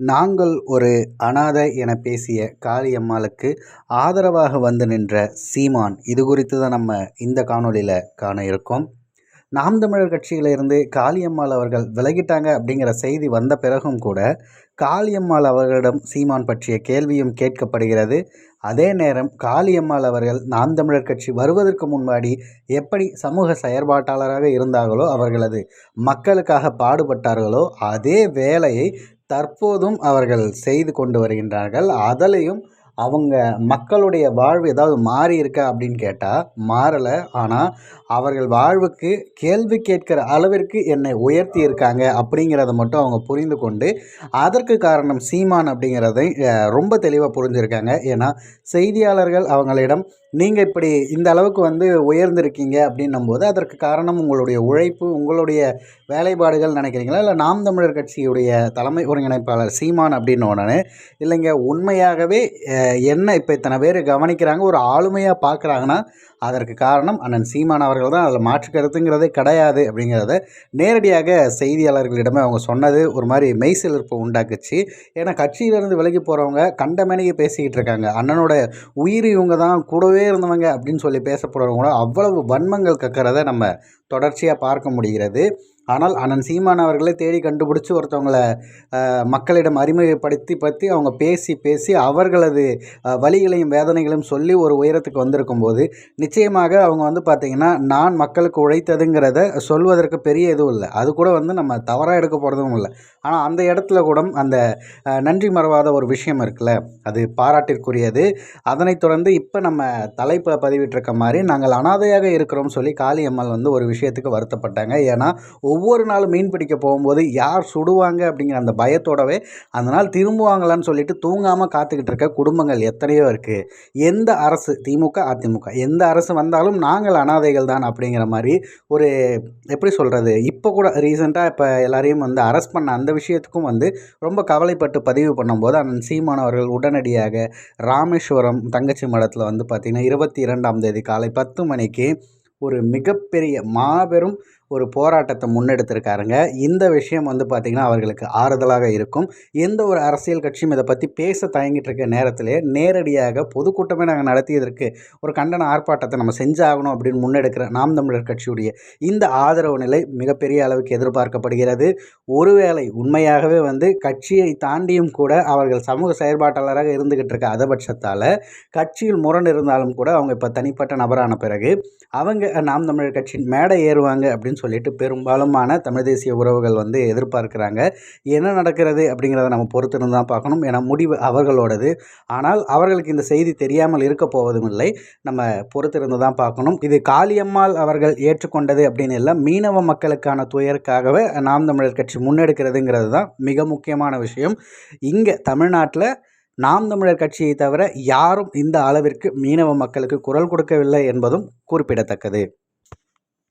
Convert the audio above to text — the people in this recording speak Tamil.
நாங்கள் ஒரு அனாதை என பேசிய காளியம்மாளுக்கு ஆதரவாக வந்து நின்ற சீமான் இது குறித்து தான் நம்ம இந்த காணொளியில் காண இருக்கோம். நாம் தமிழர் கட்சியிலிருந்து காளியம்மாள் அவர்கள் விலகிட்டாங்க அப்படிங்கிற செய்தி வந்த பிறகும் கூட காளியம்மாள் அவர்களிடம் சீமான் பற்றிய கேள்வியும் கேட்கப்படுகிறது. அதே நேரம் காளியம்மாள் அவர்கள் நாம் தமிழர் கட்சி வருவதற்கு முன்பாடி எப்படி சமூக செயற்பாட்டாளராக இருந்தார்களோ அவர்களது மக்களுக்காக பாடுபட்டார்களோ அதே வேலையை தற்போதும் அவர்கள் செய்து கொண்டு வருகின்றார்கள். அதிலையும் அவங்க மக்களுடைய வாழ்வு ஏதாவது மாறி இருக்கா அப்படின்னு கேட்டால் மாறலை. ஆனால் அவர்கள் வாழ்வுக்கு கேள்வி கேட்கிற அளவிற்கு என்னை உயர்த்தி இருக்காங்க அப்படிங்கிறத மட்டும் அவங்க புரிந்து கொண்டு அதற்கு காரணம் சீமான் அப்படிங்கிறதை ரொம்ப தெளிவாக புரிஞ்சுருக்காங்க. ஏன்னா செய்தியாளர்கள் அவங்களிடம் நீங்கள் இப்படி இந்த அளவுக்கு வந்து உயர்ந்திருக்கீங்க அப்படின்னும் போது அதற்கு காரணம் உங்களுடைய உழைப்பு உங்களுடைய வேலைப்பாடுகள் நினைக்கிறீங்களா? இல்லை நாம் தமிழர் கட்சியுடைய தலைமை ஒருங்கிணைப்பாளர் சீமான் அப்படின்னு உடனே இல்லைங்க உண்மையாகவே என்ன இப்போ இத்தனை பேர் கவனிக்கிறாங்க ஒரு ஆளுமையாக பார்க்குறாங்கன்னா அதற்கு காரணம் அண்ணன் சீமான் அவர்கள் தான். அதில் மாற்று கருத்துங்கிறதே கிடையாது அப்படிங்கிறத நேரடியாக செய்தியாளர்களிடமே அவங்க சொன்னது ஒரு மாதிரி மெய்சிலிருப்பு உண்டாக்குச்சு. ஏன்னா கட்சியிலேருந்து விலகி போகிறவங்க கண்டமேனிக்கு பேசிக்கிட்டு இருக்காங்க. அண்ணனோட உயிர் இவங்க தான் கூடவே இருந்தவங்க அப்படின்னு சொல்லி பேசப்படுறவங்க கூட அவ்வளவு வன்மங்கள் கக்கிறத நம்ம தொடர்ச்சியாக பார்க்க முடிகிறது. ஆனால் அண்ணன் சீமான் அவர்களை தேடி கண்டுபிடிச்சி ஒருத்தவங்களை மக்களிடம் அறிமுகப்படுத்தி பற்றி அவங்க பேசி பேசி அவர்களது வழிகளையும் வேதனைகளையும் சொல்லி ஒரு உயரத்துக்கு வந்திருக்கும் போது நிச்சயமாக அவங்க வந்து பார்த்திங்கன்னா நான் மக்களுக்கு உழைத்ததுங்கிறத சொல்வதற்கு பெரிய எதுவும் இல்லை. அது கூட வந்து நம்ம தவறாக எடுக்க போகிறதும் இல்லை. ஆனால் அந்த இடத்துல கூட அந்த நன்றி மறவாத ஒரு விஷயம் இருக்குல்ல அது பாராட்டிற்குரியது. அதனைத் தொடர்ந்து இப்போ நம்ம தலைப்பில் பதிவிட்டிருக்க மாதிரி நாங்கள் அனாதையாக இருக்கிறோம் சொல்லி காளியம்மாள் வந்து ஒரு விஷயத்துக்கு வருத்தப்பட்டாங்க. ஏன்னா ஒவ்வொரு நாளும் மீன் பிடிக்க போகும்போது யார் சுடுவாங்க அப்படிங்கிற அந்த பயத்தோடவே அந்த நாள் திரும்புவாங்களான்னு சொல்லிட்டு தூங்காமல் காத்துக்கிட்டு இருக்க குடும்பங்கள் எத்தனையோ இருக்குது எந்த அரசு திமுக அதிமுக எந்த அரசு வந்தாலும் நாங்கள் அனாதைகள் தான் அப்படிங்கிற மாதிரி ஒரு எப்படி சொல்கிறது இப்போ கூட ரீசெண்டாக இப்போ எல்லாரையும் வந்து அரெஸ்ட் பண்ண அந்த விஷயத்துக்கும் வந்து ரொம்ப கவலைப்பட்டு பதிவு பண்ணும்போது அண்ணன் சீமான் அவர்கள் உடனடியாக ராமேஸ்வரம் தங்கச்சி மடத்தில் வந்து பார்த்திங்கன்னா இருபத்தி இரண்டாம் தேதி காலை பத்து மணிக்கு ஒரு மிகப்பெரிய மாபெரும் ஒரு போராட்டத்தை முன்னெடுத்திருக்காருங்க. இந்த விஷயம் வந்து பார்த்திங்கன்னா அவர்களுக்கு ஆறுதலாக இருக்கும். எந்த ஒரு அரசியல் கட்சியும் இதை பற்றி பேச தயங்கிட்டு இருக்க நேரத்திலே நேரடியாக பொதுக்கூட்டமே நாங்கள் நடத்தியதற்கு ஒரு கண்டன ஆர்ப்பாட்டத்தை நம்ம செஞ்சாகணும் அப்படின்னு முன்னெடுக்கிற நாம் தமிழர் கட்சியுடைய இந்த ஆதரவு நிலை மிகப்பெரிய அளவுக்கு எதிர்பார்க்கப்படுகிறது. ஒருவேளை உண்மையாகவே வந்து கட்சியை தாண்டியும் கூட அவர்கள் சமூக செயற்பாட்டாளராக இருந்துக்கிட்டு இருக்க அதபட்சத்தால் கட்சியில் முரண் இருந்தாலும் கூட அவங்க இப்போ தனிப்பட்ட நபரான பிறகு அவங்க நாம் தமிழர் கட்சியின் மேடை ஏறுவாங்க அப்படின்னு அப்படின்னு சொல்லிட்டு பெரும்பாலுமான தமிழ் தேசிய உறவுகள் வந்து எதிர்பார்க்குறாங்க. என்ன நடக்கிறது அப்படிங்கிறத நம்ம பொறுத்திருந்து தான் பார்க்கணும். ஏன்னா முடிவு அவர்களோடது. ஆனால் அவர்களுக்கு இந்த செய்தி தெரியாமல் இருக்க போவதும் இல்லை. நம்ம பொறுத்திருந்து தான் பார்க்கணும். இது காளியம்மாள் அவர்கள் ஏற்றுக்கொண்டது அப்படின்னு இல்லை. மீனவ மக்களுக்கான துயருக்காகவே நாம் தமிழர் கட்சி முன்னெடுக்கிறதுங்கிறது தான் மிக முக்கியமான விஷயம். இங்கே தமிழ்நாட்டில் நாம் தமிழர் கட்சியை தவிர யாரும் இந்த அளவிற்கு மீனவ மக்களுக்கு குரல் கொடுக்கவில்லை என்பதும் குறிப்பிடத்தக்கது.